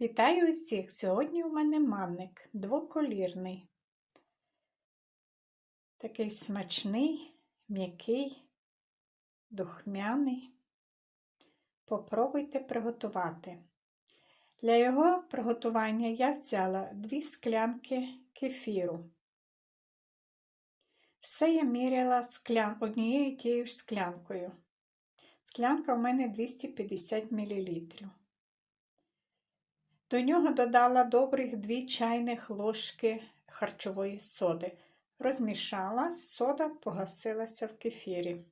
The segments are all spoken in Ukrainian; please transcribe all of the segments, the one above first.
Вітаю усіх! Сьогодні у мене манник двоколірний. Такий смачний, м'який, духмяний. Попробуйте приготувати. Для його приготування я взяла дві склянки кефіру. Все я міряла склян... однією тією ж склянкою. Склянка у мене 250 мл. До нього додала добрих 2 чайних ложки харчової соди. Розмішала, сода погасилася в кефірі.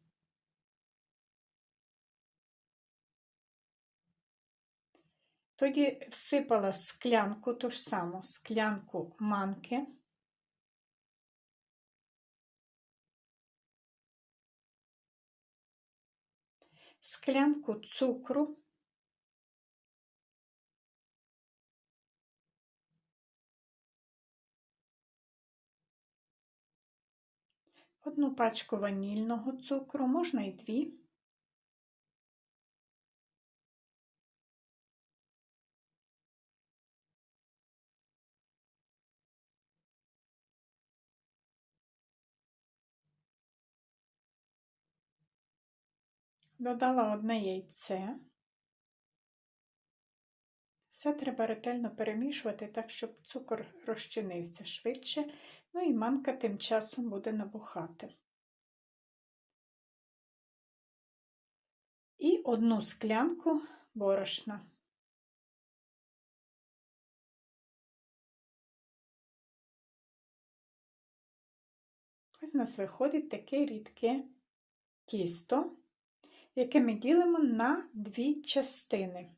Тоді всипала склянку ту ж саму склянку манки. Склянку цукру одну пачку ванільного цукру, можна і дві. Додала одне яйце. Все треба ретельно перемішувати так, щоб цукор розчинився швидше, ну і манка тим часом буде набухати. І одну склянку борошна. Ось у нас виходить таке рідке тісто, яке ми ділимо на дві частини.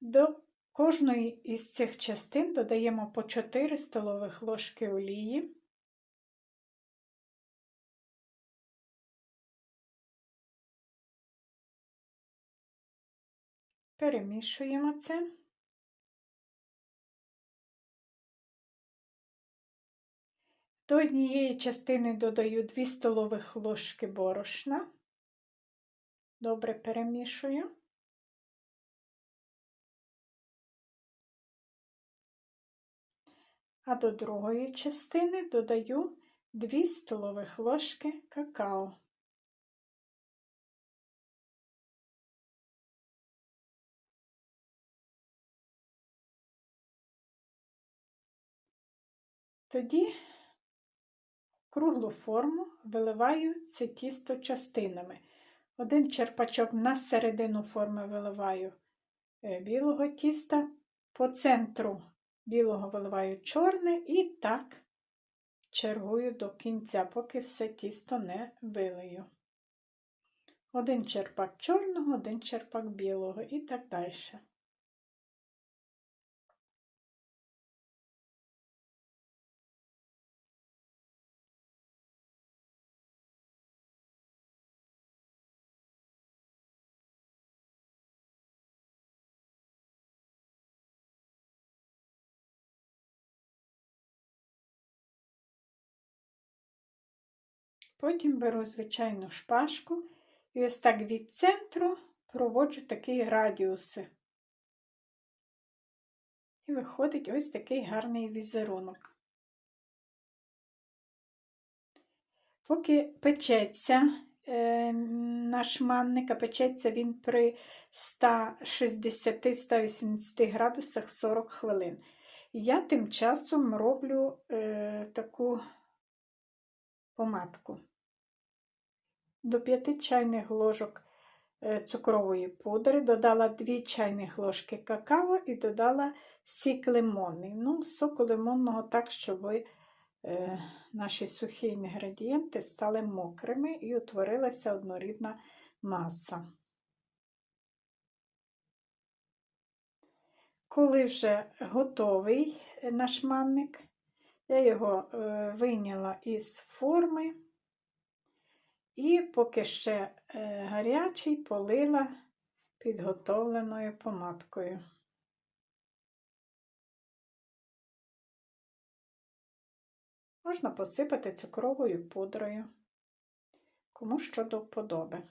До кожної із цих частин додаємо по 4 столових ложки олії. Перемішуємо це. До однієї частини додаю 2 столових ложки борошна. Добре перемішую. А до другої частини додаю 2 столових ложки какао. Тоді круглу форму виливаю це тісто частинами. Один черпачок на середину форми виливаю е, білого тіста, по центру білого виливаю чорне і так чергую до кінця, поки все тісто не вилию. Один черпак чорного, один черпак білого і так далі. Потім беру звичайну шпажку і ось так від центру проводжу такі радіуси. І виходить ось такий гарний візерунок. Поки печеться е, наш манник, а печеться він при 160-180 градусах 40 хвилин. Я тим часом роблю е, таку помадку. До 5 чайних ложок е, цукрової пудри, додала 2 чайних ложки какао і додала сік лимонний. Ну, соку лимонного так, щоб е, наші сухі інгредієнти стали мокрими і утворилася однорідна маса. Коли вже готовий наш манник, я його е, вийняла із форми і поки ще е, гарячий полила підготовленою помадкою. Можна посипати цукровою пудрою, кому що до вподоби.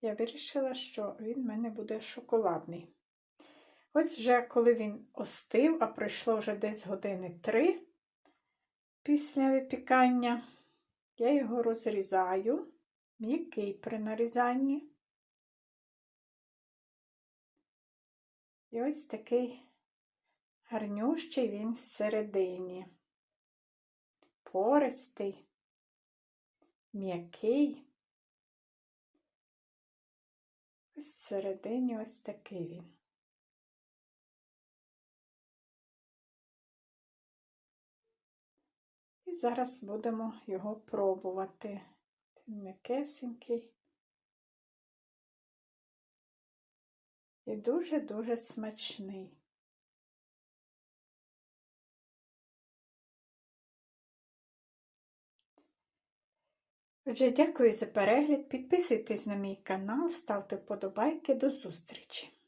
я вирішила, що він в мене буде шоколадний. Ось вже коли він остив, а пройшло вже десь години три після випікання, я його розрізаю, м'який при нарізанні. І ось такий гарнющий він всередині. Пористий, м'який. Ось всередині ось такий він. Зараз будемо його пробувати. Він м'якесенький. І дуже-дуже смачний. Отже, дякую за перегляд. Підписуйтесь на мій канал, ставте вподобайки. До зустрічі!